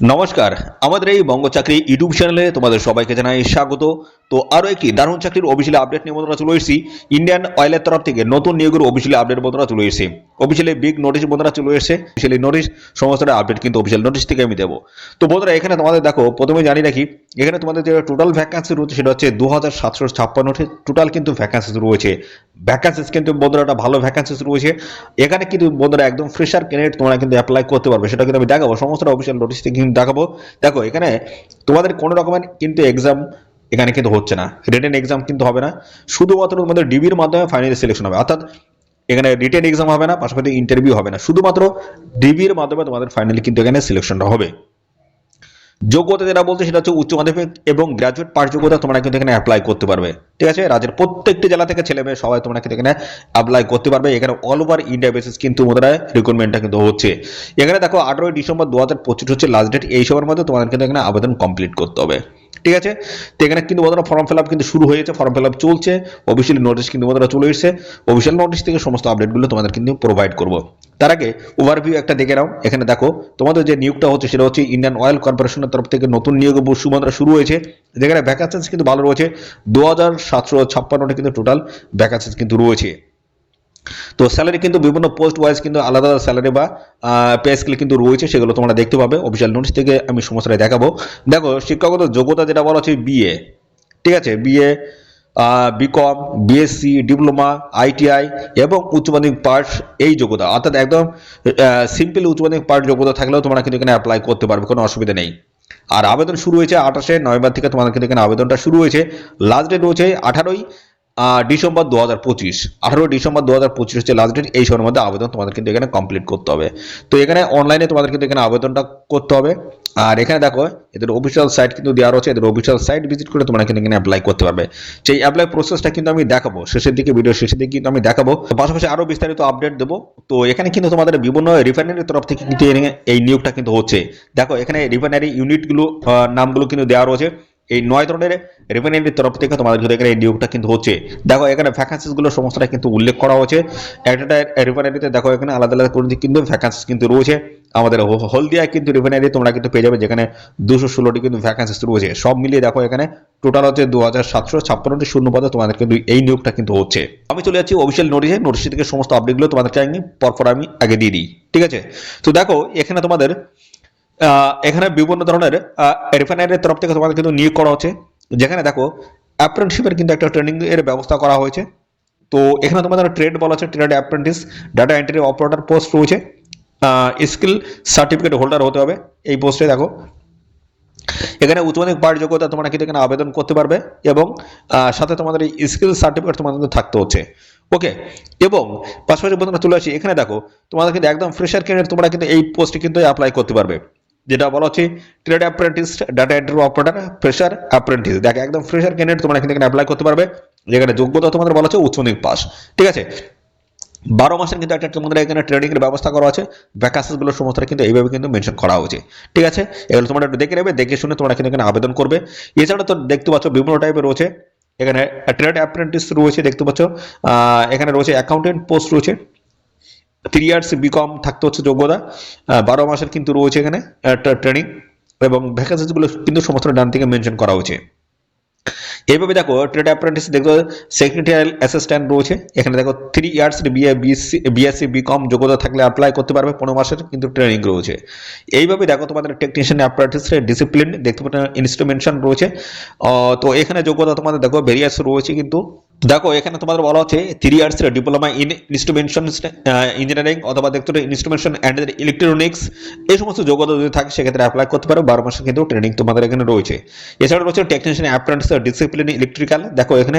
নমস্কার, আমাদের এই বঙ্গ চাকরি ইউটিউব চ্যানেলে তোমাদের সবাইকে জানাই স্বাগত। তো আরও একটি দারুণ চাকরির অফিসিয়ালি আপডেট নিয়ে বন্ধুরা চলে এসেছি। ইন্ডিয়ান অয়েলের তরফ থেকে নতুন নিয়োগের অফিসিয়ালি আপডেট বন্ধুরা চলে এসেছে। অফিসিয়ালি বিগ নোটিশ বন্ধুরা চলে এসেছে। অফিসিয়ালি নোটিশ সমস্ত আপডেট কিন্তু অফিসিয়াল নোটিশ থেকে আমি দেবো। তো বন্ধুরা, এখানে তোমাদের দেখো, প্রথমে জানি রাখি, এখানে তোমাদের যে টোটাল ভ্যাকান্সি রয়েছে সেটা হচ্ছে দু হাজার সাতশো ছাপ্পান্নটি টোটাল কিন্তু ভ্যাকান্সি রয়েছে। ভ্যাকান্সিস কিন্তু বন্ধুরা একটা ভালো ভ্যাকান্সিস রয়েছে। এখানে কিন্তু বন্ধুরা একদম ফ্রেশার ক্যান্ডিডেট তোমরা কিন্তু অ্যাপ্লাই করতে পারবে, সেটা কিন্তু আমি দেখাবো। সমস্ত অফিসিয়াল নোটিশ থেকে কিন্তু দেখাবো। দেখো, এখানে তোমাদের কোনো রকমের কিন্তু এক্সাম এখানে কিন্তু হচ্ছে না। রিটেন এক্সাম কিন্তু হবে না। শুধুমাত্র তোমাদের ডিবির মাধ্যমে ফাইনালি সিলেকশন হবে। অর্থাৎ এখানে রিটেন এক্সাম হবে না, পাশাপাশি ইন্টারভিউ হবে না। শুধুমাত্র ডিবির মাধ্যমে তোমাদের ফাইনালি কিন্তু এখানে সিলেকশনটা হবে। যোগ্যতা যেটা বলতে সেটা হচ্ছে উচ্চ মাধ্যমিক এবং গ্রাজুয়েট পাস যোগ্যতা তোমরা কিন্তু এখানে অ্যাপ্লাই করতে পারবে। ঠিক আছে? রাজ্যের প্রত্যেকটি জেলা থেকে ছেলে মেয়ে সবাই তোমরা কিন্তু এখানে অ্যাপ্লাই করতে পারবে। এখানে অল ওভার ইন্ডিয়া বেসিস কিন্তু তোমাদের রিক্রুটমেন্টটা কিন্তু হচ্ছে। এখানে দেখো, আঠারোই ডিসেম্বর দু হাজার পঁচিশ হচ্ছে লাস্ট ডেট এই সময়ের মধ্যে তোমাদের কিন্তু এখানে আবেদন কমপ্লিট করতে হবে। ঠিক আছে? তো এখানে কিন্তু বন্ধুরা ফর্ম ফিল আপ কিন্তু শুরু হয়েছে ফর্ম ফিল আপ চলছে অফিসিয়ালি নোটিশ কিন্তু বন্ধুরা চলে এসেছে। অফিসিয়াল নোটিশ থেকে সমস্ত আপডেটগুলো তোমাদের কিন্তু প্রোভাইড করব। তার আগে ওভারভিউ একটা দেখে নাও। এখানে দেখো, তোমাদের যে নিয়োগটা হচ্ছে সেটা হচ্ছে ইন্ডিয়ান অয়েল কর্পোরেশনের তরফ থেকে নতুন নিয়োগ শুধুমাত্র শুরু হয়েছে। যেখানে ভ্যাকান্সিস কিন্তু ভালো রয়েছে। দু হাজার সাতশো ছাপ্পান্নটা কিন্তু টোটাল ভ্যাকান্সিস কিন্তু রয়েছে। তো স্যালারি কিন্তু বিভিন্ন পোস্ট ওয়াইজ কিন্তু আলাদা আলাদা স্যালারি বা পে স্কেল কিন্তু রয়েছে, সেগুলো তোমরা দেখতে পাবে অফিসিয়াল নোটিশ থেকে আমি সমস্যাটা দেখাবো। দেখো, শিক্ষাগত যোগ্যতা যেটা বলা হচ্ছে বিএ ঠিক আছে? BA BCom BSc diploma ITI এবং উচ্চ মাধ্যমিক পাস এই যোগ্যতা। অর্থাৎ একদম সিম্পল উচ্চ মাধ্যমিক পাস যোগ্যতা থাকলেও তোমরা কিন্তু এখানে অ্যাপ্লাই করতে পারবে, কোনো অসুবিধা নেই। আর আবেদন শুরু হয়েছে আঠাশে নভেম্বর থেকে তোমাদের কিন্তু এখানে আবেদনটা শুরু হয়েছে। লাস্ট ডেট রয়েছে আঠারোই ডিসেম্বর দু হাজার পঁচিশ। আঠারো ডিসেম্বর দু হাজার পঁচিশ হচ্ছে লাস্ট ডেট এই সময়ের মধ্যে আবেদন তোমাদের কিন্তু এখানে কমপ্লিট করতে হবে। তো এখানে অনলাইনে তোমাদের কিন্তু এখানে আবেদনটা করতে হবে। আর এখানে দেখো, এদের অফিসিয়াল সাইট কিন্তু দেওয়া রয়েছে। এদের অফিসিয়াল সাইট ভিজিট করে তোমরা কিন্তু এখানে অ্যাপ্লাই করতে পারবে। সেই অ্যাপ্লাই প্রসেসটা কিন্তু আমি দেখাবো, শেষের দিকে ভিডিও শেষের দিকে কিন্তু আমি দেখাবো। পাশাপাশি আরও বিস্তারিত আপডেট দেবো। তো এখানে কিন্তু তোমাদের বিভিন্ন রিফাইনারির তরফ থেকে কিন্তু এই নিয়োগটা কিন্তু হচ্ছে। দেখো, এখানে রিফাইনারি ইউনিটগুলো নামগুলো কিন্তু দেওয়া রয়েছে। এই নয় ধরনের রেভিনিউর তরফ থেকে তোমাদের কিন্তু এখানে এই নিয়োগটা কিন্তু হচ্ছে। দেখো, এখানে ভ্যাকান্সিসগুলো সমস্তটা কিন্তু উল্লেখ করা হয়েছে। একটা রিফাইনারিতে দেখো, এখানে আলাদা আলাদা করে কিন্তু ভ্যাকান্সিস কিন্তু রয়েছে। আমাদের হলদিয়ায় কিন্তু রিফাইনারি তোমরা কিন্তু পেয়ে যাবে, যেখানে দুশো ষোলোটি কিন্তু ভ্যাকান্সিস রয়েছে। সব মিলিয়ে দেখো, এখানে টোটাল হচ্ছে দু হাজার সাতশো ছাপ্পান্নটি শূন্য পদে তোমাদের কিন্তু এই নিয়োগটা কিন্তু হচ্ছে। আমি চলে যাচ্ছি অফিসিয়াল নোটিশে নোটিশ থেকে সমস্ত আপডেটগুলো তোমাদেরকে আমি পরপর আমি আগে দিয়ে দিই। ঠিক আছে? তো দেখো, এখানে তোমাদের এখানে বিভিন্ন ধরনের রিফাইনারির তরফ থেকে তোমাদের কিন্তু নিয়োগ করা হচ্ছে। যেখানে দেখো অ্যাপ্রেন্টিসশিপের কিন্তু একটা ট্রেনিং এর ব্যবস্থা করা হয়েছে। তো এখানে তোমাদের ট্রেড বলা আছে trade apprentice data entry operator post রয়েছে। স্কিল সার্টিফিকেট হোল্ডার হতে হবে এই পোস্টে দেখো। এখানে উচ্চ মাধ্যমিক পাঠ যোগ্যতা তোমরা কিন্তু এখানে আবেদন করতে পারবে এবং সাথে তোমাদের এই স্কিল সার্টিফিকেট তোমাদের থাকতে হচ্ছে। ওকে, এবং পাশাপাশি বন্ধুরা চলে আসি এখানে দেখো, তোমাদের কিন্তু একদম ফ্রেশার ক্যান্ডিডেট তোমরা কিন্তু এই পোস্টে কিন্তু অ্যাপ্লাই করতে পারবে। যেটা বলা হচ্ছে trade apprentice data entry operator fresher apprentice দেখ, একদম ফ্রেশার ক্যান্ডিডেট তোমরা এখানে অ্যাপ্লাই করতে পারবে। যেখানে যোগ্যতা তোমাদের বলা হচ্ছে উচ্চ মাধ্যমিক পাস ঠিক আছে? বারো মাসের কিন্তু একটা তোমাদের এখানে ট্রেডিং এর ব্যবস্থা করা আছে। ভ্যাকান্সিসগুলো সমস্ত কিন্তু এইভাবে কিন্তু মেনশন করা হয়েছে। ঠিক আছে? এগুলো তোমরা একটু দেখে নেবে, দেখে শুনে তোমরা এখানে আবেদন করবে। এছাড়া তো দেখতে পাচ্ছ বিভিন্ন টাইপের রয়েছে। এখানে ট্রেড অ্যাপ্রেন্টিস রয়েছে, দেখতে পাচ্ছ। এখানে রয়েছে অ্যাকাউন্টেন্ট পোস্ট রয়েছে। থ্রি ইয়ার্স বিকম থাকতে হচ্ছে যোগ্যতা। বারো মাসের কিন্তু রয়েছে এখানে একটা ট্রেনিং এবং ভ্যাকান্সিসগুলো কিন্তু সমস্ত ডান থেকে মেনশন করা হয়েছে। এইভাবে দেখো ট্রেড অ্যাপ্রেন্টিস দেখো সেক্রেটারিয়াল অ্যাসিস্ট্যান্ট রয়েছে। এখানে দেখো three years BA BSc BSc BCom যোগ্যতা থাকলে অ্যাপ্লাই করতে পারবে, পনেরো মাসের কিন্তু ট্রেনিং রয়েছে। এইভাবে দেখো, তোমাদের টেকনিশিয়ান অ্যাপ্রেন্টিসের ডিসিপ্লিন দেখতে পাচ্ছ ইনস্ট্রুমেন্টেশন রয়েছে। তো এখানে যোগ্যতা তোমাদের দেখো ভেরিয়াস রয়েছে কিন্তু। দেখো, এখানে তোমাদের বলা হচ্ছে থ্রি ইয়ার্সের ডিপ্লোমা ইন ইনস্ট্রুমেন্টেশন ইঞ্জিনিয়ারিং অথবা দেখতে ইনস্ট্রুমেন্টেশন অ্যান্ড ইলেকট্রনিক্স এই সমস্ত যোগ্যতা যদি থাকে, সেক্ষেত্রে অ্যাপ্লাই করতে পারো। বারো মাসের কিন্তু ট্রেনিং তোমাদের এখানে রয়েছে। এছাড়া রয়েছে টেকনিশিয়ান অ্যাপ্রেন্টিস ডিসিপ্লিন ইলেকট্রিক্যাল দেখো, এখানে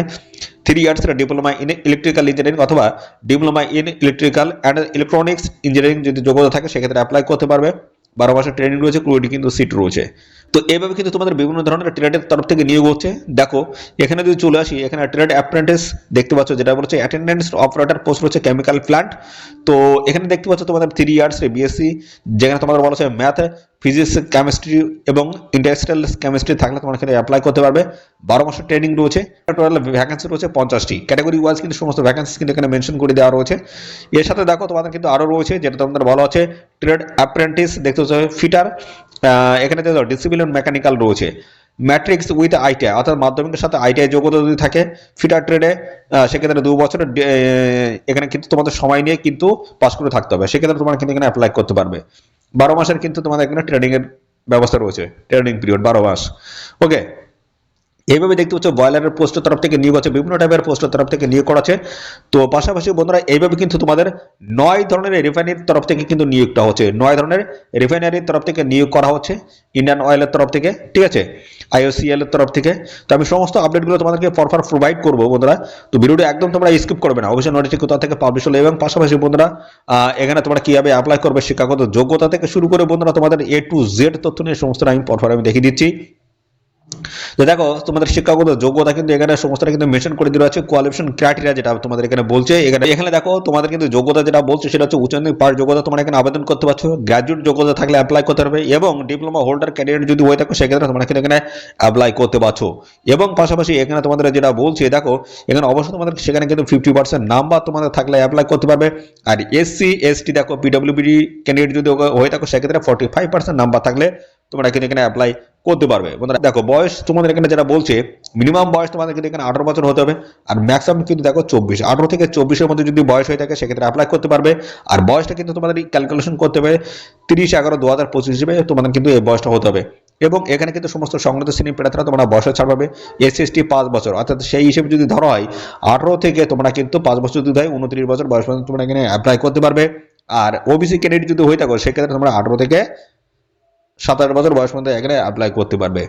থ্রি ইয়ার্সের ডিপ্লোমা ইন ইলেকট্রিক্যাল ইঞ্জিনিয়ারিং অথবা diploma in electrical and electronics engineering যদি যোগ্যতা থাকে, সেক্ষেত্রে অ্যাপ্লাই করতে পারবে। বারো মাসের ট্রেনিং রয়েছে, কুড়িটি কিন্তু সিট রয়েছে। তো এইভাবে কিন্তু তোমাদের বিভিন্ন ধরনের ট্রেডের তরফ থেকে নিয়োগ হচ্ছে। দেখো, এখানে যদি চলে আসি, এখানে ট্রেড অ্যাপ্রেন্টিস দেখতে পাচ্ছ, যেটা বলছে অ্যাটেন্ডেন্স অপারেটর পোস্ট রয়েছে কেমিক্যাল প্ল্যান্ট তো এখানে দেখতে পাচ্ছ তোমাদের থ্রি ইয়ার্স বিএসসি যেখানে তোমাদের বলা হচ্ছে ম্যাথ ফিজিক্স কেমিস্ট্রি এবং ইন্ডাস্ট্রিয়াল কেমিস্ট্রি থাকলে তোমার এখানে অ্যাপ্লাই করতে পারবে। বারো মাসের ট্রেনিং রয়েছে। টোটাল ভ্যাকেন্সি রয়েছে পঞ্চাশটি। ক্যাটাগরি ওয়াইজ কিন্তু সমস্ত ভ্যাকেন্সি কিন্তু এখানে মেনশন করে দেওয়া রয়েছে। এর সাথে দেখো, তোমাদের কিন্তু আরও রয়েছে, যেটা তোমাদের বলা আছে ট্রেড অ্যাপ্রেন্টিস দেখতে হচ্ছে ফিটার এখানে দেখো ডিসিপ্লিন মেকানিক্যাল রয়েছে। ম্যাট্রিক্স উইথ আইটিআই অর্থাৎ মাধ্যমিকের সাথে আইটিআই যোগ্যতা যদি থাকে ফিটার ট্রেডে সেক্ষেত্রে দু বছরের এখানে কিন্তু তোমাদের সময় নিয়ে কিন্তু পাস করে থাকতে হবে। সেক্ষেত্রে তোমার কিন্তু এখানে অ্যাপ্লাই করতে পারবে। বারো মাসের কিন্তু তোমাদের এখানে ট্রেনিং এর ব্যবস্থা রয়েছে ট্রেনিং পিরিয়ড বারো মাস। ওকে এইভাবে দেখতে পাচ্ছ বয়লারের পোস্টের তরফ থেকে নিয়োগ আছে, বিভিন্ন টাইপের পোস্টের তরফ থেকে নিয়োগ করা তো পাশাপাশি বন্ধুরা, এইভাবে কিন্তু তোমাদের নয় ধরনের রিফাইনারির তরফ থেকে কিন্তু নিয়োগটা হচ্ছে। নয় ধরনের রিফাইনারির তরফ থেকে নিয়োগ করা হচ্ছে ইন্ডিয়ান অয়েলের তরফ থেকে, ঠিক আছে? আইওসিএল এর তরফ থেকে। তো আমি সমস্ত আপডেটগুলো তোমাদেরকে পরপর প্রোভাইড করব বন্ধুরা। তো ভিডিওটা একদম তোমরা স্কিপ করবে না। অবশ্যই নোটিফিকেশন কোথা থেকে পাবলিশ হলো এবং পাশাপাশি বন্ধুরা এখানে তোমরা কীভাবে অ্যাপ্লাই করবে শিক্ষাগত যোগ্যতা থেকে শুরু করে বন্ধুরা তোমাদের এ টু জেড তথ্য নিয়ে সমস্ত আমি পরপর আমি দেখিয়ে দিচ্ছি। তো দেখো, তোমাদের শিক্ষাগত যোগ্যতা কিন্তু এখানে সমস্তটা কিন্তু মেনশন করে দেওয়া আছে কোয়ালিফিকেশন ক্রাইটেরিয়া যেটা তোমাদের এখানে বলছে। এখানে এখানে দেখো, তোমাদের কিন্তু যোগ্যতা যেটা বলছে সেটা হচ্ছে উচ্চ মাধ্যমিক পাস যোগ্যতা তোমরা এখানে আবেদন করতে পারছ গ্র্যাজুয়েট যোগ্যতা থাকলে অ্যাপ্লাই করতে পারবে এবং ডিপ্লোমা হোল্ডার ক্যান্ডিডেট যদি হয়ে থাকো, সেক্ষেত্রে তোমরা কিন্তু এখানে অ্যাপ্লাই করতে পারছ। এবং পাশাপাশি এখানে তোমাদের যেটা বলছে, দেখো, এখানে অবশ্যই তোমাদের সেখানে কিন্তু ফিফটি পার্সেন্ট নাম্বার তোমাদের থাকলে অ্যাপ্লাই করতে পারবে। আর এসসি এসটি দেখো পিডব্লিউবিডি ক্যান্ডিডেট যদি হয়ে থাকো, সেক্ষেত্রে ফর্টি ফাইভ পার্সেন্ট নাম্বার থাকলে তোমরা কিন্তু এখানে অ্যাপ্লাই করতে পারবে। বন্ধুরা, দেখো, বয়স তোমাদের এখানে যারা বলছে মিনিমাম বয়স তোমাদের কিন্তু এখানে আঠারো বছর হতে হবে, আর ম্যাক্সিমাম কিন্তু দেখো চব্বিশ। আঠারো থেকে চব্বিশের মধ্যে যদি বয়স হয়ে থাকে, সেক্ষেত্রে অ্যাপ্লাই করতে পারবে। আর বয়সটা কিন্তু তোমাদের ক্যালকুলেশন করতে হবে, তিরিশ এগারো দু হাজার পঁচিশ হিসেবে তোমাদের কিন্তু এই বয়সটা হতে হবে। এবং এখানে কিন্তু সমস্ত সংগত শ্রেণি প্রার্থীরা তোমরা বয়সে ছাড় পাবে এস এস টি পাঁচ বছর। অর্থাৎ সেই হিসেবে যদি ধরা হয়, আঠারো থেকে তোমরা কিন্তু পাঁচ বছর যদি হয়, উনত্রিশ বছর বয়স পর্যন্ত তোমরা এখানে অ্যাপ্লাই করতে পারবে। আর ওবিসি ক্যান্ডিডেট যদি হয়ে থাকো, সেক্ষেত্রে তোমরা আঠারো থেকে সাতাশ বছর বয়স মধ্যে এখানে অ্যাপ্লাই করতে পারবে।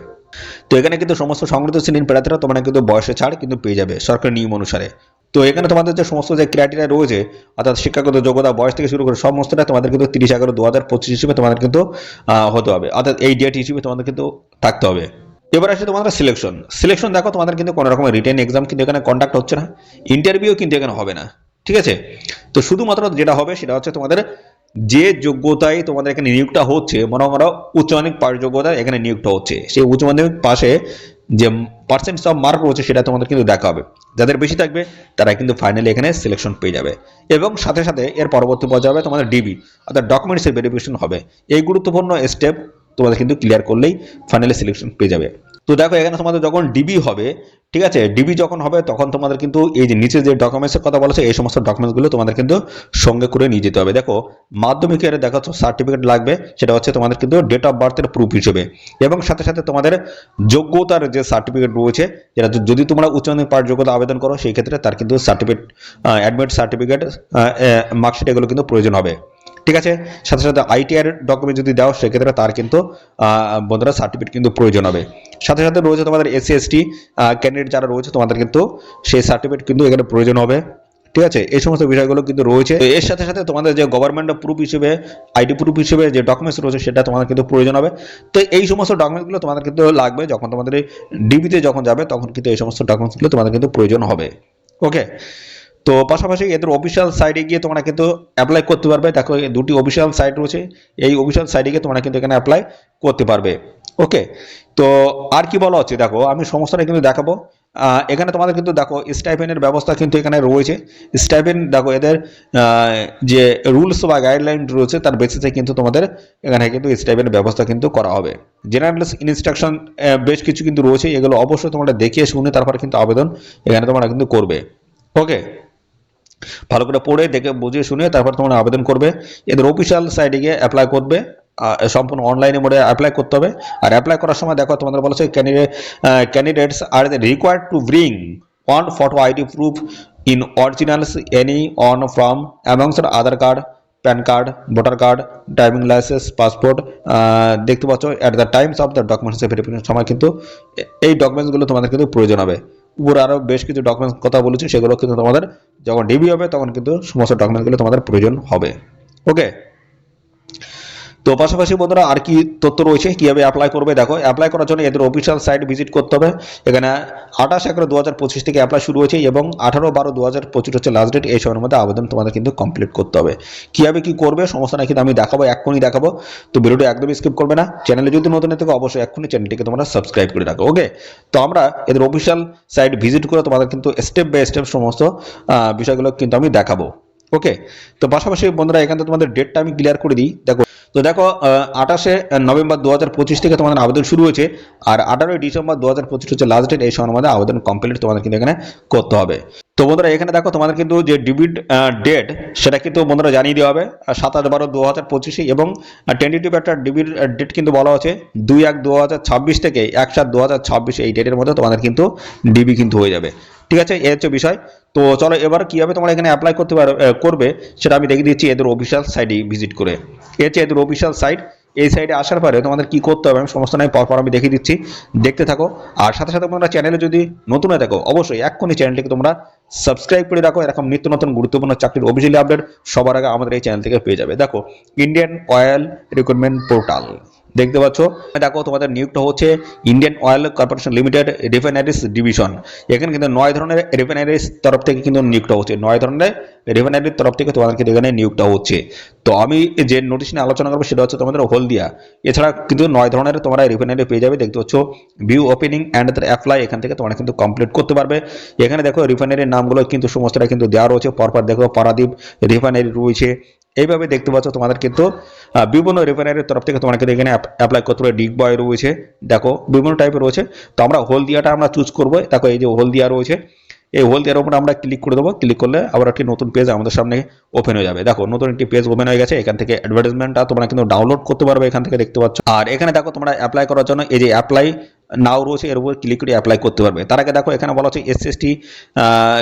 তো এখানে কিন্তু সমস্ত সংগঠিত শ্রেণির প্রার্থীরা তোমরা কিন্তু বয়সে ছাড় কিন্তু পেয়ে যাবে সরকারি নিয়ম অনুসারে। তো এখানে তোমাদের যে সমস্ত যে ক্রাইটেরিয়া রয়েছে, অর্থাৎ শিক্ষাগত যোগ্যতা, বয়স থেকে শুরু করে সমস্তটা তোমাদের কিন্তু তিরিশ এগারো দু হাজার পঁচিশ হিসেবে তোমাদের কিন্তু হতে হবে। অর্থাৎ এই ডেট হিসেবে তোমাদের কিন্তু থাকতে হবে। এবার আসে তোমাদের সিলেকশন সিলেকশন দেখো তোমাদের কিন্তু কোনো রকমের রিটেন এক্সাম কিন্তু এখানে কন্ডাক্ট হচ্ছে না। ইন্টারভিউ কিন্তু এখানে হবে না। ঠিক আছে? তো শুধুমাত্র যেটা হবে সেটা হচ্ছে তোমাদের যে যোগ্যতায় তোমাদের এখানে নিয়োগটা হচ্ছে, মনে করো উচ্চ মাধ্যমিক পাশ যোগ্যতা এখানে নিয়োগটা হচ্ছে। সেই উচ্চ মাধ্যমিক পাশে যে পার্সেন্ট অফ মার্ক রয়েছে সেটা তোমাদের কিন্তু দেখা হবে। যাদের বেশি থাকবে, তারা কিন্তু ফাইনালি এখানে সিলেকশন পেয়ে যাবে। এবং সাথে সাথে এর পরবর্তী পর্যায়ে হবে তোমাদের ডিবি অর্থাৎ ডকুমেন্টসের ভেরিফিকেশন হবে। এই গুরুত্বপূর্ণ স্টেপ তোমাদের কিন্তু ক্লিয়ার করলেই ফাইনালি সিলেকশন পেয়ে যাবে। তো দেখো, এখানে তোমাদের যখন ডিবি হবে, ঠিক আছে? ডিবি যখন হবে, তখন তোমাদের কিন্তু এই যে নিচে যে ডকুমেন্টসের কথা বলেছে, এই সমস্ত ডকুমেন্টসগুলো তোমাদের কিন্তু সঙ্গে করে নিয়ে যেতে হবে। দেখো মাধ্যমিকের দেখো সার্টিফিকেট লাগবে, সেটা হচ্ছে তোমাদের কিন্তু ডেট অফ বার্থের প্রুফ হিসেবে। এবং সাথে সাথে তোমাদের যোগ্যতার যে সার্টিফিকেট রয়েছে, যেটা যদি তোমরা উচ্চ মাধ্যমিক পাঠ যোগ্যতা আবেদন করো, সেই ক্ষেত্রে তার কিন্তু সার্টিফিকেট অ্যাডমিট সার্টিফিকেট মার্কশিট এগুলো কিন্তু প্রয়োজন হবে। ঠিক আছে? সাথে সাথে আইটিআর ডকুমেন্ট যদি দাও, সেক্ষেত্রে তার কিন্তু বন্ধুরা সার্টিফিকেট কিন্তু প্রয়োজন হবে। সাথে সাথে রয়েছে তোমাদের এসসি এসটি ক্যান্ডিডেট যারা রয়েছে, তোমাদের কিন্তু সেই সার্টিফিকেট কিন্তু এখানে প্রয়োজন হবে। ঠিক আছে? এই সমস্ত বিষয়গুলো কিন্তু রয়েছে। এর সাথে সাথে তোমাদের যে গভর্নমেন্ট প্রুফ হিসেবে আইডি প্রুফ হিসেবে যে ডকুমেন্টস রয়েছে, সেটা তোমাদের কিন্তু প্রয়োজন হবে। তো এই সমস্ত ডকুমেন্টসগুলো তোমাদের কিন্তু লাগবে যখন তোমাদের ডিবিতে যখন যাবে, তখন কিন্তু এই সমস্ত ডকুমেন্টসগুলো তোমাদের কিন্তু প্রয়োজন হবে। ওকে তো পাশাপাশি এদের অফিসিয়াল সাইটে গিয়ে তোমরা কিন্তু অ্যাপ্লাই করতে পারবে। দেখো দুটি অফিসিয়াল সাইট রয়েছে। এই অফিসিয়াল সাইটে গিয়ে তোমরা কিন্তু এখানে অ্যাপ্লাই করতে পারবে। ওকে তো আর কি বলা হচ্ছে? দেখো, আমি সমস্যাটা কিন্তু দেখাবো। এখানে তোমাদের কিন্তু দেখো স্টাইফেনের ব্যবস্থা কিন্তু এখানে রয়েছে। স্টাইফেন দেখো, এদের যে রুলস বা গাইডলাইন রয়েছে, তার বেসিসে কিন্তু তোমাদের এখানে কিন্তু স্টাইপেনের ব্যবস্থা কিন্তু করা হবে। জেনারেল ইনস্ট্রাকশন বেশ কিছু কিন্তু রয়েছে। এগুলো অবশ্যই তোমরা দেখিয়ে শুনে তারপর কিন্তু আবেদন এখানে তোমরা কিন্তু করবে। ওকে ভালো করে পড়ে দেখে বুঝিয়ে শুনে তারপর তোমরা আবেদন করবে। এদের অফিসিয়াল সাইটে গিয়ে অ্যাপ্লাই করবে। সম্পূর্ণ অনলাইনে মোডে অ্যাপ্লাই করতে হবে। আর অ্যাপ্লাই করার সময় দেখো তোমাদের বলেছে candidate candidates are required to bring one photo ID proof in originals any one from amongst Aadhaar card PAN card voter card driving licence passport দেখতে পাচ্ছ at the times of the documents verification সময় কিন্তু এই ডকুমেন্টসগুলো তোমাদের কিন্তু প্রয়োজন হবে। উপরে আরও বেশ কিছু ডকুমেন্টস কথা বলেছি, সেগুলো কিন্তু তোমাদের যখন ডিবি হবে, তখন কিন্তু সমস্ত ডকুমেন্টসগুলো তোমাদের প্রয়োজন হবে। ওকে তো পাশাপাশি বন্ধুরা আর কি তথ্য রয়েছে, কীভাবে অ্যাপ্লাই করবে, দেখো অ্যাপ্লাই করার জন্য এদের অফিসিয়াল সাইট ভিজিট করতে হবে। এখানে আঠাশ এগারো দু হাজার পঁচিশ থেকে অ্যাপ্লাই শুরু হয়েছে এবং আঠারো বারো দু হাজার পঁচিশ হচ্ছে লাস্ট ডেট এই সময়ের মধ্যে আবেদন তোমাদের কিন্তু কমপ্লিট করতে হবে। কীভাবে কি করবে সমস্যা না কিন্তু আমি দেখাবো, এক্ষুনি দেখাবো। তো ভিডিওটা একদমই স্কিপ করবে না। চ্যানেলে যদি নতুন থাকে, অবশ্যই এক্ষুনি চ্যানেলটিকে তোমরা সাবস্ক্রাইব করে রাখো ওকে তো আমরা এদের অফিসিয়াল সাইট ভিজিট করে তোমাদের কিন্তু স্টেপ বাই স্টেপ সমস্ত বিষয়গুলো কিন্তু আমি দেখাবো। ওকে তো পাশাপাশি বন্ধুরা, এখান থেকে তোমাদের ডেটটা আমি ক্লিয়ার করে দিই। দেখো, তো দেখো আঠাশে নভেম্বর দু হাজার পঁচিশ থেকে তোমাদের আবেদন শুরু হয়েছে, আর আঠারোই ডিসেম্বর দু হাজার পঁচিশ হচ্ছে লাস্ট ডেট এই সময় আমাদের আবেদন কমপ্লিট তোমাদের কিন্তু এখানে করতে হবে। তো বন্ধুরা, এখানে দেখো, তোমাদের কিন্তু যে ডিবিট ডেট সেটা কিন্তু বন্ধুরা জানিয়ে দেওয়া হবে সাতাশ বারো দু হাজার পঁচিশে এবং টেন্টেটিভ একটা ডিবিট ডেট কিন্তু বলা হচ্ছে দুই এক দু হাজার ছাব্বিশ থেকে এক সাত দু হাজার ছাব্বিশ এই ডেটের মধ্যে তোমাদের কিন্তু ডিবি কিন্তু হয়ে যাবে। ঠিক আছে? এই হচ্ছে বিষয়। তো চলো এবার কীভাবে তোমরা এখানে অ্যাপ্লাই করতে পারো করবে, সেটা আমি দেখিয়ে দিচ্ছি এদের অফিসিয়াল সাইটে ভিজিট করে। এই হচ্ছে এদের অফিসিয়াল সাইট এই সাইডে আসার পরে তোমাদের কি করতে হবে আমি সমস্ত নয় পরপর আমি দেখিয়ে দিচ্ছি। দেখতে থাকো। আর সাথে সাথে তোমরা চ্যানেলে যদি নতুন হয়ে থাকো, অবশ্যই এক্ষুনি চ্যানেলটিকে তোমরা সাবস্ক্রাইব করে রাখো। এরকম নিত্য নতুন গুরুত্বপূর্ণ চাকরির অফিসিয়ালি আপডেট সবার আগে আমাদের এই চ্যানেল থেকে পেয়ে যাবে। দেখো ইন্ডিয়ান অয়েল রিক্রুটমেন্ট পোর্টাল দেখতে পাচ্ছ? দেখো, তোমাদের নিয়োগটা হচ্ছে Indian Oil Corporation Limited refineries division এখানে কিন্তু নয় ধরনের রিফাইনারিজ তরফ থেকে কিন্তু নিয়োগটা হচ্ছে। নয় ধরনের রিফাইনারির তরফ থেকে তোমাদের কিন্তু এখানে নিয়োগটা হচ্ছে। তো আমি যে নোটিশ নিয়ে আলোচনা করব, সেটা হচ্ছে তোমাদের হলদিয়া। এছাড়া কিন্তু নয় ধরনের তোমরা রিফাইনারি পেয়ে যাবে। দেখতে পাচ্ছ ভিউ ওপেনিং অ্যান্ড অ্যাপ্লাই এখান থেকে তোমরা কিন্তু কমপ্লিট করতে পারবে। এখানে দেখো রিফাইনারির নামগুলো কিন্তু সমস্তটা কিন্তু দেওয়া রয়েছে। পরপর দেখো, পারাদ্বীপ রিফাইনারি রয়েছে। এইভাবে দেখতে পাচ্ছ তোমাদের কিন্তু বিভিন্ন রিফাইনারির তরফ থেকে তোমরা কিন্তু এখানে অ্যাপ্লাই করতে পারবে ডিগ বয় রয়েছে, দেখো, বিভিন্ন টাইপের রয়েছে। তো আমরা হলদিয়াটা আমরা চুজ করব। দেখো, এই যে হলদিয়া রয়েছে, এই হলদিয়ার উপর আমরা ক্লিক করে দেবো। ক্লিক করলে আবার একটি নতুন পেজ আমাদের সামনে ওপেন হয়ে যাবে। দেখো, নতুন একটি পেজ ওপেন হয়ে গেছে। এখান থেকে অ্যাডভার্টাইজমেন্টটা তোমরা কিন্তু ডাউনলোড করতে পারবে এখান থেকে দেখতে পাচ্ছ। আর এখানে দেখো, তোমরা অ্যাপ্লাই করার জন্য এই যে অ্যাপ্লাই নাও রয়েছে, এর উপর ক্লিক করে অ্যাপ্লাই করতে পারবে। তার আগে দেখো, এখানে বলা হচ্ছে এস এস টি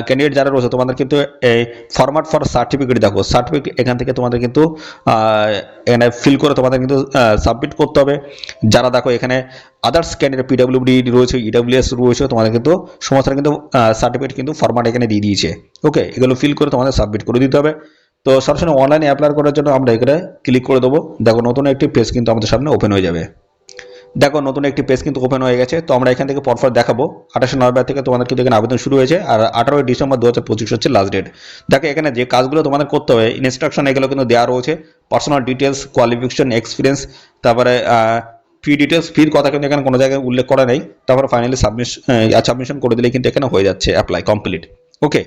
ক্যান্ডিডেট যারা রয়েছে, তোমাদের কিন্তু এই ফরম্যাট ফর সার্টিফিকেট দেখো। সার্টিফিকেট এখান থেকে তোমাদের কিন্তু এখানে ফিল করে তোমাদের কিন্তু সাবমিট করতে হবে। যারা দেখো, এখানে আদার্স ক্যান্ডিডেট পিডাব্লিউডি রয়েছে ইডাব্লিউএস রয়েছে, তোমাদের কিন্তু সমস্ত কিন্তু সার্টিফিকেট কিন্তু ফরম্যাট এখানে দিয়ে দিয়েছে। ওকে এগুলো ফিল করে তোমাদের সাবমিট করে দিতে হবে। তো সরাসরি অনলাইনে অ্যাপ্লাই করার জন্য আমরা এখানে ক্লিক করে দেবো। দেখো, নতুন একটি পেজ কিন্তু আমাদের সামনে ওপেন হয়ে যাবে। দেখো, নতুন একটি পেজ কিন্তু ওপেন হয়ে গেছে। তো আমরা এখান থেকে পরপর দেখাবো। আঠাশে নভেম্বর থেকে তোমাদের কিন্তু এখানে আবেদন শুরু হয়েছে। আর আঠারোই ডিসেম্বর দু হাজার পঁচিশ হচ্ছে লাস্ট ডেট দেখো, এখানে যে কাজগুলো তোমাদের করতে হবে ইনস্ট্রাকশন এগুলো কিন্তু দেওয়া রয়েছে। পার্সোনাল ডিটেলস কোয়ালিফিকেশন এক্সপিরিয়েন্স তারপরে ফি ডিটেলস ফির কথা কিন্তু এখানে কোনো জায়গায় উল্লেখ করা নেই। তারপরে ফাইনালি সাবমিশন সাবমিশন করে দিলে কিন্তু এখানে হয়ে যাচ্ছে অ্যাপ্লাই কমপ্লিট ওকে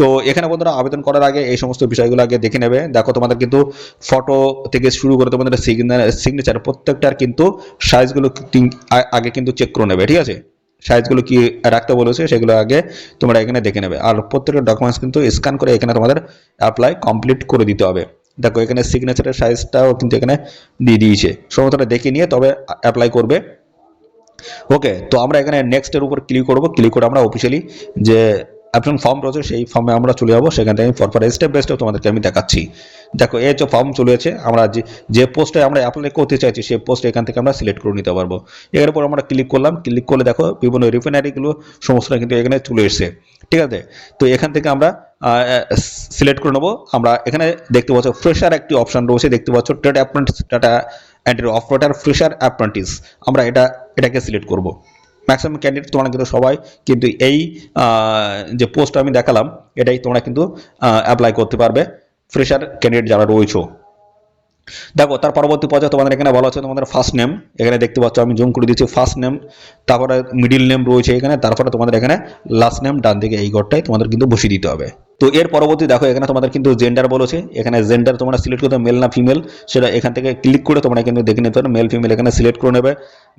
তো এখানে বন্ধুরা আবেদন করার আগে এই সমস্ত বিষয়গুলো আগে দেখে নেবে। দেখো, তোমাদের কিন্তু ফটো থেকে শুরু করে তোমাদের সিগনেচার প্রত্যেকটার কিন্তু সাইজগুলো আগে কিন্তু চেক করে নেবে, ঠিক আছে? সাইজগুলো কি রাখতে বলেছে সেগুলো আগে তোমরা এখানে দেখে নেবে। আর প্রত্যেকটা ডকুমেন্টস কিন্তু স্ক্যান করে এখানে তোমাদের অ্যাপ্লাই কমপ্লিট করে দিতে হবে। দেখো, এখানে সিগনেচারের সাইজটাও কিন্তু এখানে দিয়ে দিয়েছে। সমস্তটা দেখে নিয়ে তবে অ্যাপ্লাই করবে। ওকে তো আমরা এখানে নেক্সটের উপর ক্লিক করব। ক্লিক করে আমরা অফিসিয়ালি যে অ্যাপ্লিকেশন ফর্ম রয়েছে, সেই ফর্মে আমরা চলে যাব। সেখান থেকে আমি পরপর স্টেপ বাই স্টেপ তোমাদেরকে আমি দেখাচ্ছি। দেখো, এই যে ফর্ম চলে আছে আমরা যে যে পোস্টে আমরা অ্যাপ্লাই করতে চাইছি, সেই পোস্ট এখান থেকে আমরা সিলেক্ট করে নিতে পারব। এর উপর আমরা ক্লিক করলাম ক্লিক করলে দেখো বিভিন্ন রিফাইনারিগুলো সমস্তটা কিন্তু এখানে চলে এসেছে। ঠিক আছে? তো এখান থেকে আমরা সিলেক্ট করে নেব। আমরা এখানে দেখতে পাচ্ছ ফ্রেশার একটি অপশন রয়েছে, দেখতে পাচ্ছ trade apprentice data and operator fresher apprentice আমরা এটা, এটাকে সিলেক্ট করব। ম্যাক্সিমাম ক্যান্ডিডেট তোমরা কিন্তু সবাই কিন্তু এই যে পোস্ট আমি দেখালাম, এটাই তোমরা কিন্তু অ্যাপ্লাই করতে পারবে। ফ্রেশার ক্যান্ডিডেট যারা রয়েছো। দেখো, তার পরবর্তী পর্যায়ে তোমাদের এখানে বলা হচ্ছে তোমাদের ফার্স্ট নেম এখানে দেখতে পাচ্ছ, আমি জুম করে দিচ্ছি ফার্স্ট নেম তারপরে মিডিল নেম রয়েছে এখানে। তারপরে তোমাদের এখানে লাস্ট নেম ডান দিকে এই ঘরটাই তোমাদের কিন্তু বসিয়ে দিতে হবে। তো এর পরবর্তী দেখো, এখানে তোমাদের কিন্তু জেন্ডার বলেছে। এখানে জেন্ডার তোমরা সিলেক্ট করতে মেল না ফিমেল সেটা এখান থেকে ক্লিক করে তোমরা কিন্তু দেখে নিতে মেল ফিমেল এখানে সিলেক্ট করে নেবে।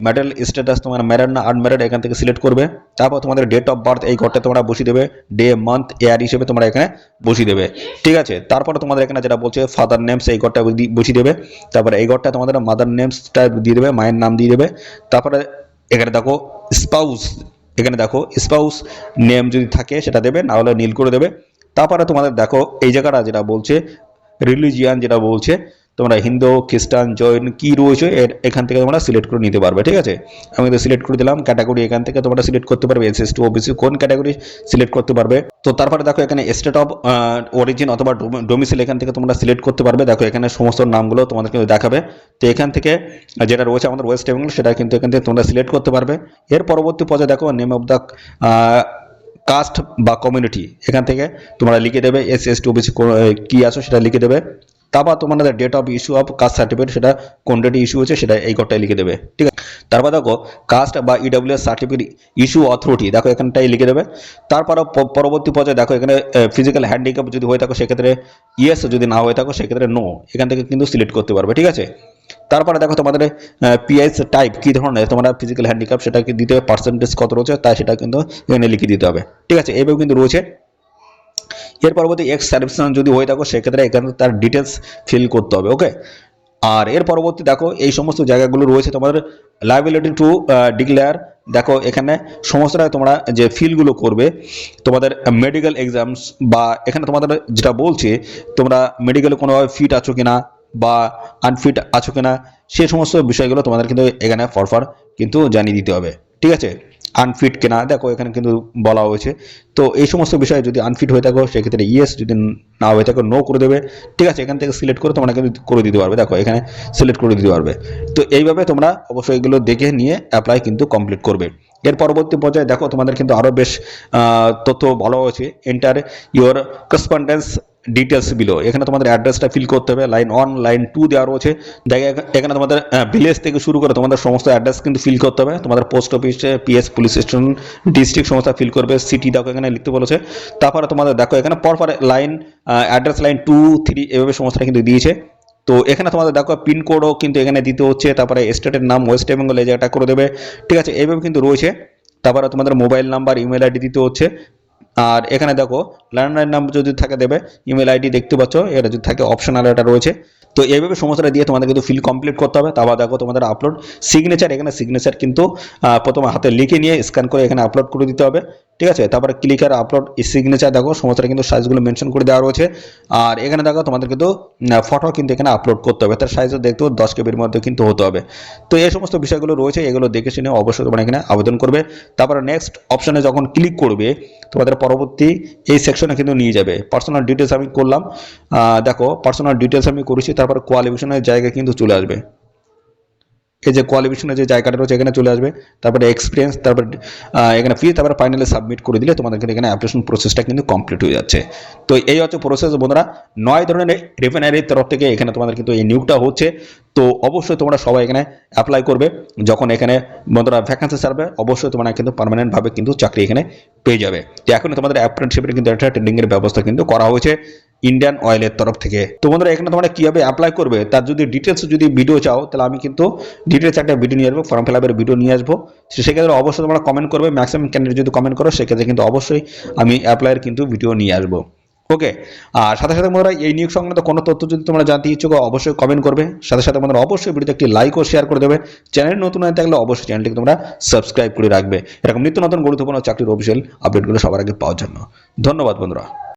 ম্যাটাল স্ট্যাটাস তোমার ম্যারিড না আনম্যারিড এখান থেকে সিলেক্ট করবে। তারপর তোমাদের ডেট অফ বার্থ এই ঘরটা তোমরা বসিয়ে দেবে। ডে মান্থ ইয়ার হিসেবে তোমরা এখানে বসিয়ে দেবে। ঠিক আছে? তারপরে তোমাদের এখানে যেটা বলছে ফাদার নেমস এই ঘরটা বসিয়ে দেবে। তারপরে এই ঘরটা তোমাদের মাদার নেমসটা দিয়ে দেবে, মায়ের নাম দিয়ে দেবে। তারপরে এখানে দেখো স্পাউস এখানে দেখো স্পাউস নেম যদি থাকে সেটা দেবে না হলে নীল করে দেবে। তারপরে তোমাদের দেখো, এই জায়গাটা যেটা বলছে রিলিজিয়ান যেটা বলছে, তোমরা হিন্দু, খ্রিস্টান, জৈন কি রয়েছে, এর এখান থেকে তোমরা সিলেক্ট করে নিতে পারবে, ঠিক আছে? আমি তো সিলেক্ট করে দিলাম ক্যাটাগরি এখান থেকে তোমরা সিলেক্ট করতে পারবে এস টু ওবিসি কোন ক্যাটাগরি সিলেক্ট করতে পারবে? তো তারপরে দেখো এখানে স্টেট অফ অরিজিন অথবা ডোমিসিল এখান থেকে তোমরা সিলেক্ট করতে পারবে, দেখো এখানে সমস্ত নামগুলো তোমাদের কিন্তু দেখাবে। তো এখান থেকে যেটা রয়েছে আমাদের ওয়েস্ট বেঙ্গল সেটা কিন্তু এখান থেকে তোমরা সিলেক্ট করতে পারবে। এর পরবর্তী পর্যায়ে দেখো নেম অফ দ্য কাস্ট বা কমিউনিটি এখান থেকে তোমরা লিখে দেবে এস এস টু ওবিসি কী আছো সেটা লিখে দেবে। তারপর তোমাদের date of issue of caste certificate সেটা কোন ডেটে ইস্যু হয়েছে সেটা এই ঘরটায় লিখে দেবে। ঠিক আছে? তারপর দেখো কাস্ট বা ইডব্লিউএস সার্টিফিকেট ইস্যু অথরিটি দেখো এখানটাই লিখে দেবে। তারপর পরবর্তী পর্যায়ে দেখো এখানে ফিজিক্যাল হ্যান্ডিক্যাপ যদি হয়ে থাকো, সেক্ষেত্রে ইয়েস যদি না হয়ে থাকো, সেক্ষেত্রে নো এখান থেকে কিন্তু সিলেক্ট করতে পারবে, ঠিক আছে? তারপরে দেখো তোমাদের পিএস টাইপ কী ধরনের, তোমরা ফিজিক্যাল হ্যান্ডিক্যাপ সেটাকে দিতে হবে পার্সেন্টেজ কত রয়েছে, তাই সেটা কিন্তু এখানে লিখে দিতে হবে, ঠিক আছে? এইভাবে কিন্তু রয়েছে। এর পরবর্তী এক্স সার্ভিসম্যান যদি হয়ে থাকো, সেক্ষেত্রে এখানে তার ডিটেলস ফিল করতে হবে ওকে আর এর পরবর্তী দেখো, এই সমস্ত জায়গাগুলো রয়েছে তোমাদের লাইবিলিটি টু ডিক্লেয়ার দেখো, এখানে সমস্তটা তোমরা যে ফিলগুলো করবে, তোমাদের মেডিকেল এক্সামস বা এখানে তোমাদের যেটা বলছে, তোমরা মেডিকেলে কোনোভাবে ফিট আছো কিনা বা আনফিট আছো কিনা, সে সমস্ত বিষয়গুলো তোমাদের কিন্তু এখানে ফরফর কিন্তু জানিয়ে দিতে হবে। ঠিক আছে? আনফিট কিনা, দেখো এখানে কিন্তু বলা হয়েছে। তো এই সমস্ত বিষয়ে যদি আনফিট হয়ে থাকো, সেক্ষেত্রে ইয়েস যদি না হয়ে থাকো নো করে দেবে। ঠিক আছে, এখান থেকে সিলেক্ট করে তোমরা কিন্তু করে দিতে পারবে। দেখো, এখানে সিলেক্ট করে দিতে পারবে। তো এইভাবে তোমরা অবশ্যই এগুলো দেখে নিয়ে অ্যাপ্লাই কিন্তু কমপ্লিট করবে। এর পরবর্তী পর্যায়ে দেখো, তোমাদের কিন্তু আরও বেশ তথ্য ভালো হয়েছে। Enter your correspondence details below এখানে তোমাদের অ্যাড্রেসটা ফিল করতে হবে। লাইন ওয়ান লাইন টু দেওয়া রয়েছে। দেখো এখা- এখানে তোমাদের ভিলেজ থেকে শুরু করে তোমাদের সমস্ত অ্যাড্রেস কিন্তু ফিল করতে হবে। তোমাদের পোস্ট অফিসে পিএস পুলিশ স্টেশন ডিস্ট্রিক্ট সমস্ত ফিল করবে। সিটি দেখো এখানে লিখতে বলেছে। তারপরে তোমাদের দেখো, এখানে পরপর line address line two three এভাবে সমস্তটা কিন্তু দিয়েছে। তো এখানে তোমাদের দেখো পিনকোডও কিন্তু এখানে দিতে হচ্ছে। তারপরে স্টেটের নাম ওয়েস্ট বেঙ্গল এই জায়গাটা করে দেবে। ঠিক আছে এইভাবে কিন্তু রয়েছে। তারপরে তোমাদের মোবাইল নাম্বার ইমেল আইডি দিতে হচ্ছে। আর এখানে দেখো ল্যান্ডলাইন নাম্বার যদি থাকে দেবে ইমেল আইডি দেখতে পাচ্ছ, এটা যদি থাকে অপশনাল এটা রয়েছে। তো এইভাবে সমস্তটা দিয়ে তোমাদের কিন্তু ফিল কমপ্লিট করতে হবে। তারপর দেখো তোমাদের আপলোড সিগনেচার এখানে সিগনেচার কিন্তু প্রথমে হাতে লিখে নিয়ে স্ক্যান করে এখানে আপলোড করে দিতে হবে। ঠিক আছে? তারপরে ক্লিক আর আপলোড সিগনেচার দেখো, সমস্তটা কিন্তু সাইজগুলো মেনশন করে দেওয়া রয়েছে। আর এখানে দেখো তোমাদের কিন্তু ফটো কিন্তু এখানে আপলোড করতে হবে। তার সাইজও দেখতে হবে দশ কেবির মধ্যে কিন্তু হতে হবে। তো এই সমস্ত বিষয়গুলো রয়েছে, এগুলো দেখে শুনে অবশ্যই তোমরা এখানে আবেদন করবে। তারপরে নেক্সট অপশানে যখন ক্লিক করবে, তোমাদের পরবর্তী এই সেকশনে কিন্তু নিয়ে যাবে। পার্সোনাল ডিটেলস আমি করলাম। দেখো পার্সোনাল ডিটেলস আমি করেছি, তারপর কোয়ালিফিকেশনের জায়গায় কিন্তু চলে আসবে। এই যে কোয়ালিফিকেশনের যে জায়গাটা রয়েছে, এখানে চলে আসবে। তারপরে এক্সপিরিয়েন্স তারপর এখানে ফি তারপরে ফাইনালি সাবমিট করে দিলে তোমাদের কিন্তু এখানে অ্যাপ্লিকেশন প্রসেসটা কিন্তু কমপ্লিট হয়ে যাচ্ছে। তো এই হচ্ছে প্রসেস বন্ধুরা। নয় ধরনের রিফাইনারির তরফ থেকে এখানে তোমাদের কিন্তু এই নিয়োগটা হচ্ছে। তো অবশ্যই তোমরা সবাই এখানে অ্যাপ্লাই করবে। যখন এখানে বন্ধুরা ভ্যাকান্সি ছাড়বে, অবশ্যই তোমরা কিন্তু পার্মানেন্টভাবে কিন্তু চাকরি এখানে পেয়ে যাবে। তো এখন তোমাদের অ্যাপ্রেন্টশিপের কিন্তু একটা ট্রেনিংয়ের ব্যবস্থা কিন্তু করা হয়েছে। ইন্ডিয়ান অয়েলের তরফ থেকে। তো বন্ধুরা, এখানে তোমরা কীভাবে অ্যাপ্লাই করবে, তার যদি ডিটেলস যদি ভিডিও চাও, তাহলে আমি কিন্তু ডিটেলস একটা ভিডিও নিয়ে আসব ফর্ম ফিল আপের ভিডিও নিয়ে আসব। সেক্ষেত্রে অবশ্যই তোমরা কমেন্ট করবে ম্যাক্সিমাম ক্যান্ডিডেট যদি কমেন্ট করো, সেক্ষেত্রে কিন্তু অবশ্যই আমি অ্যাপ্লাইয়ের কিন্তু ভিডিও নিয়ে আসব। ওকে আর সাথে সাথে বন্ধুরা, এই নিয়োগ সংক্রান্ত কোনো তথ্য যদি তোমরা জানতে ইচ্ছুক, অবশ্যই কমেন্ট করবে। সাথে সাথে বন্ধুরা, অবশ্যই ভিডিওতে একটি লাইক ও শেয়ার করে দেবে। চ্যানেল নতুন হয়ে থাকলে অবশ্যই চ্যানেলটিকে তোমরা সাবস্ক্রাইব করে রাখবে। এরকম নিত্য নতুন গুরুত্বপূর্ণ চাকরির অফিসিয়াল আপডেটগুলো সবার আগে পাওয়ার জন্য। ধন্যবাদ বন্ধুরা।